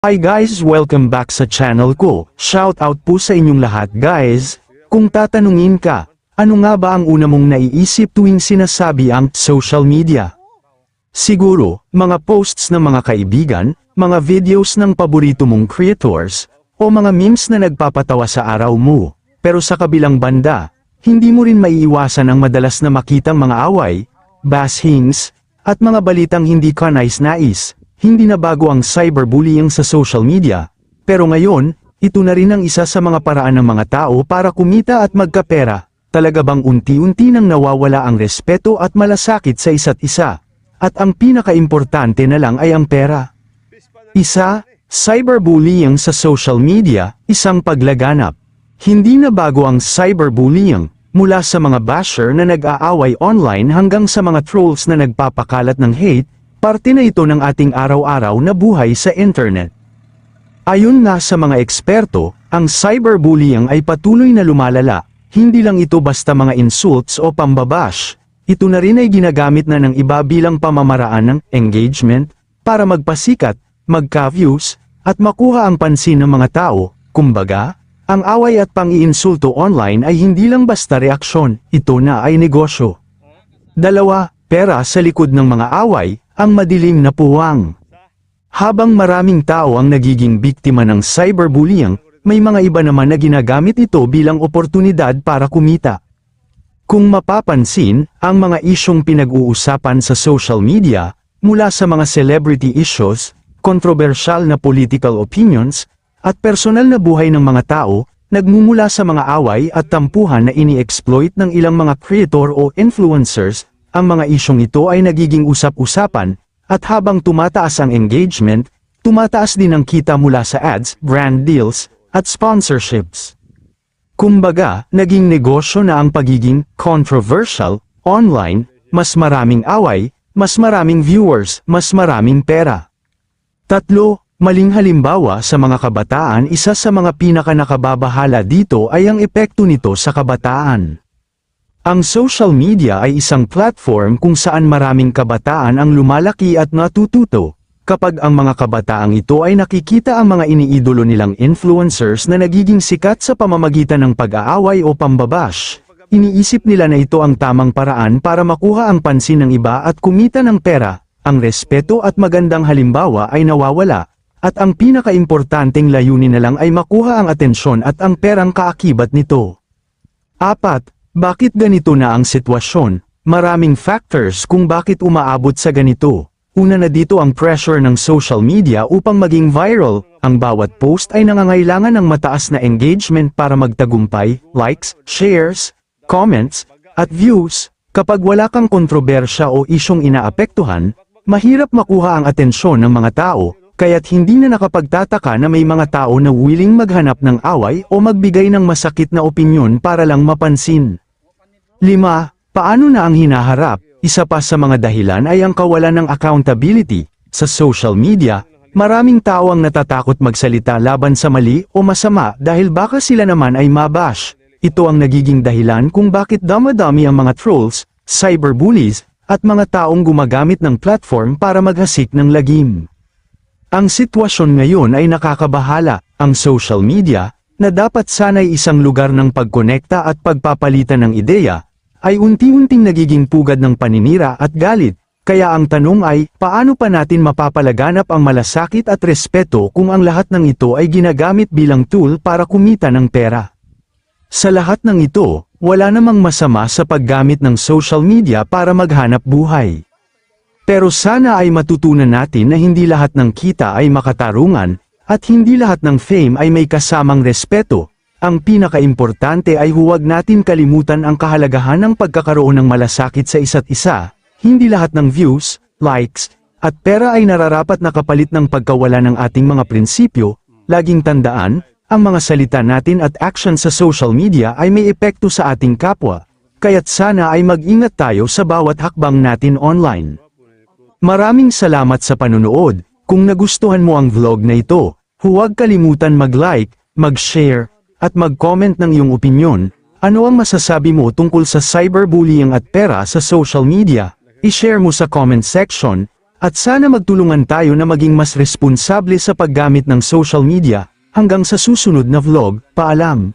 Hi guys, welcome back sa channel ko. Shout out po sa inyong lahat guys. Kung tatanungin ka, ano nga ba ang una mong naiisip tuwing sinasabi ang social media? Siguro, mga posts ng mga kaibigan, mga videos ng paborito mong creators, o mga memes na nagpapatawa sa araw mo. Pero sa kabilang banda, hindi mo rin maiiwasan ang madalas na makitang mga away, bashings, at mga balitang hindi ka nais-nais. Hindi na bago ang cyberbullying sa social media, pero ngayon, ito na rin ang isa sa mga paraan ng mga tao para kumita at magkapera. Talaga bang unti-unti nang nawawala ang respeto at malasakit sa isa't isa? At ang pinakaimportante na lang ay ang pera. Isa, cyberbullying sa social media, isang paglaganap. Hindi na bago ang cyberbullying, mula sa mga basher na nag-aaway online hanggang sa mga trolls na nagpapakalat ng hate, parte na ito ng ating araw-araw na buhay sa internet. Ayon nga sa mga eksperto, ang cyberbullying ay patuloy na lumalala, hindi lang ito basta mga insults o pambabash, ito na rin ay ginagamit na ng iba bilang pamamaraan ng engagement, para magpasikat, magka-views, at makuha ang pansin ng mga tao, kumbaga, ang away at pang-iinsulto online ay hindi lang basta reaksyon, ito na ay negosyo. Dalawa, pera sa likod ng mga away, ang madilim na puwang. Habang maraming tao ang nagiging biktima ng cyberbullying, may mga iba naman na ginagamit ito bilang oportunidad para kumita. Kung mapapansin, ang mga isyong pinag-uusapan sa social media, mula sa mga celebrity issues, kontrobersyal na political opinions, at personal na buhay ng mga tao, nagmumula sa mga away at tampuhan na ini-exploit ng ilang mga creator o influencers, ang mga isyong ito ay nagiging usap-usapan, at habang tumataas ang engagement, tumataas din ang kita mula sa ads, brand deals, at sponsorships. Kumbaga, naging negosyo na ang pagiging controversial, online, mas maraming away, mas maraming viewers, mas maraming pera. Tatlo, maling halimbawa sa mga kabataan isa sa mga pinakanakababahala dito ay ang epekto nito sa kabataan. Ang social media ay isang platform kung saan maraming kabataan ang lumalaki at natututo, kapag ang mga kabataang ito ay nakikita ang mga iniidolo nilang influencers na nagiging sikat sa pamamagitan ng pag-aaway o pambabash, iniisip nila na ito ang tamang paraan para makuha ang pansin ng iba at kumita ng pera, ang respeto at magandang halimbawa ay nawawala, at ang pinakaimportanteng layunin na lang ay makuha ang atensyon at ang perang kaakibat nito. Apat, bakit ganito na ang sitwasyon? Maraming factors kung bakit umaabot sa ganito. Una na dito ang pressure ng social media upang maging viral, ang bawat post ay nangangailangan ng mataas na engagement para magtagumpay, likes, shares, comments, at views. Kapag wala kang kontrobersya o isyong inaapektuhan, mahirap makuha ang atensyon ng mga tao, kaya't hindi na nakapagtataka na may mga tao na willing maghanap ng away o magbigay ng masakit na opinyon para lang mapansin. 5. Paano na ang hinaharap? Isa pa sa mga dahilan ay ang kawalan ng accountability. Sa social media, maraming tao ang natatakot magsalita laban sa mali o masama dahil baka sila naman ay mabash. Ito ang nagiging dahilan kung bakit damadami ang mga trolls, cyberbullies, at mga taong gumagamit ng platform para maghasik ng lagim. Ang sitwasyon ngayon ay nakakabahala, ang social media, na dapat sanay isang lugar ng pagkonekta at pagpapalitan ng ideya, ay unti-unting nagiging pugad ng paninira at galit, kaya ang tanong ay, paano pa natin mapapalaganap ang malasakit at respeto kung ang lahat ng ito ay ginagamit bilang tool para kumita ng pera? Sa lahat ng ito, wala namang masama sa paggamit ng social media para maghanap buhay. Pero sana ay matutunan natin na hindi lahat ng kita ay makatarungan, at hindi lahat ng fame ay may kasamang respeto. Ang pinakaimportante ay huwag natin kalimutan ang kahalagahan ng pagkakaroon ng malasakit sa isa't isa. Hindi lahat ng views, likes, at pera ay nararapat na kapalit ng pagkawala ng ating mga prinsipyo. Laging tandaan, ang mga salita natin at action sa social media ay may epekto sa ating kapwa. Kaya't sana ay mag-ingat tayo sa bawat hakbang natin online. Maraming salamat sa panunood. Kung nagustuhan mo ang vlog na ito, huwag kalimutan mag-like, mag-share, at mag-comment ng iyong opinyon. Ano ang masasabi mo tungkol sa cyberbullying at pera sa social media? I-share mo sa comment section. At sana magtulungan tayo na maging mas responsable sa paggamit ng social media. Hanggang sa susunod na vlog, paalam.